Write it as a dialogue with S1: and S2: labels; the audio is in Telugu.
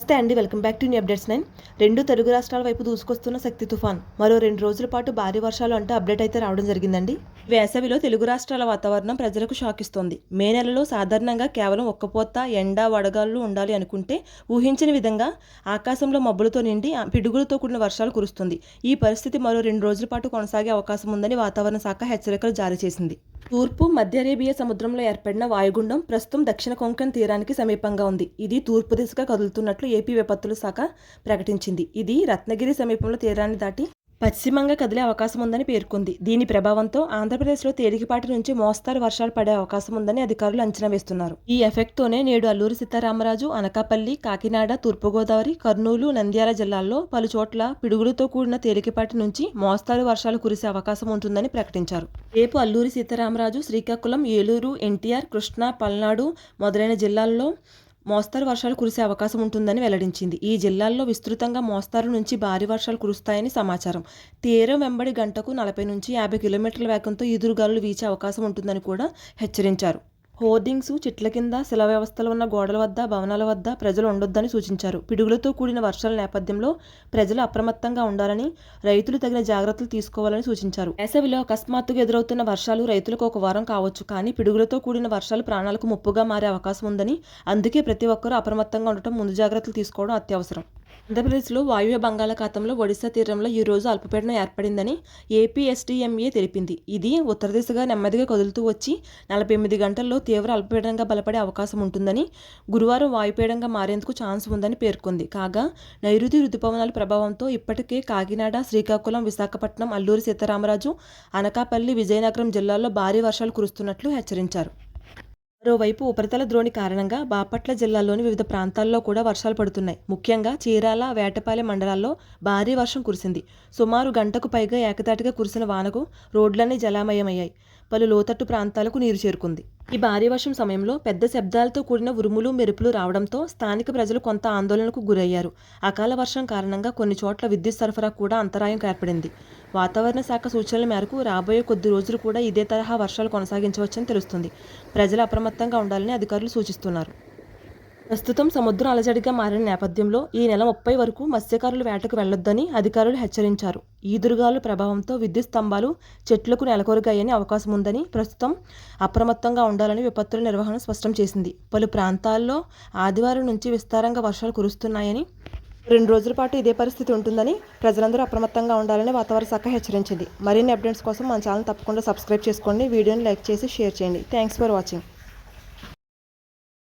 S1: నమస్తే అండి welcome back to new updates nine. రెండు తెలుగు రాష్ట్రాల వైపు దూసుకొస్తున్న శక్తి తుఫాన్. మరో రెండు రోజుల పాటు భారీ వర్షాలు అంటూ అప్డేట్ అయితే రావడం జరిగిందండి. వేసవిలో తెలుగు రాష్ట్రాల వాతావరణం ప్రజలకు షాక్ ఇస్తోంది. మే నెలలో సాధారణంగా కేవలం ఒక్కపోత ఎండ వడగాళ్ళు ఉండాలి అనుకుంటే ఊహించని విధంగా ఆకాశంలో మబ్బులతో నిండి పిడుగులతో కూడిన వర్షాలు కురుస్తుంది. ఈ పరిస్థితి మరో రెండు రోజుల పాటు కొనసాగే అవకాశం ఉందని వాతావరణ శాఖ హెచ్చరికలు జారీ చేసింది. తూర్పు మధ్య అరేబియా సముద్రంలో ఏర్పడిన వాయుగుండం ప్రస్తుతం దక్షిణ కొంకణ్ తీరానికి సమీపంగా ఉంది. ఇది తూర్పు దిశగా కదులుతున్నట్లు ఏపీ విపత్తుల శాఖ ప్రకటించింది. ఇది రత్నగిరి సమీపంలో తీరాన్ని దాటి పశ్చిమంగా కదిలే అవకాశం ఉందని పేర్కొంది. దీని ప్రభావంతో ఆంధ్రప్రదేశ్లో తేలికపాటి నుంచి మోస్తారు వర్షాలు పడే అవకాశం ఉందని అధికారులు అంచనా వేస్తున్నారు. ఈ ఎఫెక్ట్తోనే నేడు అల్లూరి సీతారామరాజు అనకాపల్లి కాకినాడ తూర్పుగోదావరి కర్నూలు నంద్యాల జిల్లాల్లో పలుచోట్ల పిడుగులతో కూడిన తేలికపాటి నుంచి మోస్తారు వర్షాలు కురిసే అవకాశం ఉంటుందని ప్రకటించారు. రేపు అల్లూరి సీతారామరాజు శ్రీకాకుళం ఏలూరు ఎన్టీఆర్ కృష్ణా పల్నాడు మొదలైన జిల్లాల్లో మోస్తరు వర్షాలు కురిసే అవకాశం ఉంటుందని వెల్లడించింది. ఈ జిల్లాల్లో విస్తృతంగా మోస్తారు నుంచి భారీ వర్షాలు కురుస్తాయని సమాచారం. తీరం వెంబడి గంటకు నలభై నుంచి యాభై కిలోమీటర్ల వేగంతో ఈదురుగాలు వీచే అవకాశం ఉంటుందని కూడా హెచ్చరించారు. హోర్డింగ్స్ చెట్ల కింద శిల వ్యవస్థలు ఉన్న గోడల వద్ద భవనాల వద్ద ప్రజలు ఉండొద్దని సూచించారు. పిడుగులతో కూడిన వర్షాల నేపథ్యంలో ప్రజలు అప్రమత్తంగా ఉండాలని రైతులు తగిన జాగ్రత్తలు తీసుకోవాలని సూచించారు. వేసవిలో అకస్మాత్తుగా ఎదురవుతున్న వర్షాలు రైతులకు ఒక వారం కావచ్చు కానీ పిడుగులతో కూడిన వర్షాలు ప్రాణాలకు ముప్పుగా మారే అవకాశం ఉందని అందుకే ప్రతి ఒక్కరూ అప్రమత్తంగా ఉండటం ముందు జాగ్రత్తలు తీసుకోవడం అత్యవసరం. ఆంధ్రప్రదేశ్లో వాయువ్య బంగాళాఖాతంలో ఒడిశా తీరంలో ఈ రోజు అల్పపీడనం ఏర్పడిందని ఏపీ ఎస్టీఎంఏ తెలిపింది. ఇది ఉత్తర దిశగా నెమ్మదిగా కదులుతూ వచ్చి నలభై ఎనిమిది గంటల్లో తీవ్ర అల్పపీడనంగా బలపడే అవకాశం ఉంటుందని గురువారం వాయుపీడంగా మారేందుకు ఛాన్స్ ఉందని పేర్కొంది. కాగా నైరుతి రుతుపవనాల ప్రభావంతో ఇప్పటికే కాకినాడ శ్రీకాకుళం విశాఖపట్నం అల్లూరి సీతారామరాజు అనకాపల్లి విజయనగరం జిల్లాల్లో భారీ వర్షాలు కురుస్తున్నట్లు హెచ్చరించారు. మరోవైపు ఉపరితల ద్రోణి కారణంగా బాపట్ల జిల్లాలోని వివిధ ప్రాంతాల్లో కూడా వర్షాలు పడుతున్నాయి. ముఖ్యంగా చీరాల వేటపాలెం మండలాల్లో భారీ వర్షం కురిసింది. సుమారు గంటకు పైగా ఏకతాటిగా కురిసిన వానకు రోడ్లన్నీ జలామయమయ్యాయి. పలు లోతట్టు ప్రాంతాలకు నీరు చేరుకుంది. ఈ భారీ వర్షం సమయంలో పెద్ద శబ్దాలతో కూడిన ఉరుములు మెరుపులు రావడంతో స్థానిక ప్రజలు కొంత ఆందోళనకు గురయ్యారు. అకాల వర్షం కారణంగా కొన్ని చోట్ల విద్యుత్ సరఫరా కూడా అంతరాయం ఏర్పడింది. వాతావరణ శాఖ సూచనల మేరకు రాబోయే కొద్ది రోజులు కూడా ఇదే తరహా వర్షాలు కొనసాగించవచ్చని తెలుస్తుంది. ప్రజలు అప్రమత్తంగా ఉండాలని అధికారులు సూచిస్తున్నారు. ప్రస్తుతం సముద్రం అలజడిగా మారిన నేపథ్యంలో ఈ నెల ముప్పై వరకు మత్స్యకారులు వేటకు వెళ్ళొద్దని అధికారులు హెచ్చరించారు. ఈదురుగాలు ప్రభావంతో విద్యుత్ స్తంభాలు చెట్లకు నెలకొరగాయని అవకాశం ఉందని ప్రస్తుతం అప్రమత్తంగా ఉండాలని విపత్తుల నిర్వహణ స్పష్టం చేసింది. పలు ప్రాంతాల్లో ఆదివారం నుంచి విస్తారంగా వర్షాలు కురుస్తున్నాయని రెండు రోజుల పాటు ఇదే పరిస్థితి ఉంటుందని ప్రజలందరూ అప్రమత్తంగా ఉండాలని వాతావరణ శాఖ హెచ్చరించింది. మరిన్ని అప్డేట్స్ కోసం మన ఛానల్ తప్పకుండా సబ్స్క్రైబ్ చేసుకోండి. వీడియోని లైక్ చేసి షేర్ చేయండి. Thanks for watching.